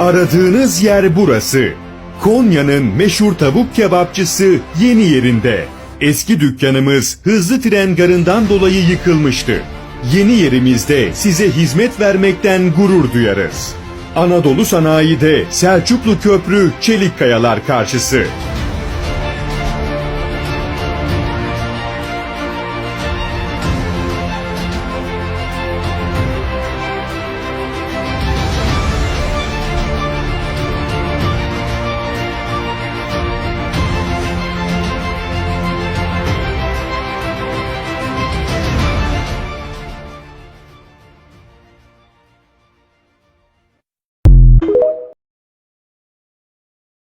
Aradığınız yer burası. Konya'nın meşhur tavuk kebapçısı yeni yerinde. Eski dükkanımız hızlı tren garından dolayı yıkılmıştı. Yeni yerimizde size hizmet vermekten gurur duyarız. Anadolu Sanayi'de Selçuklu Köprü Çelik Kayalar karşısı.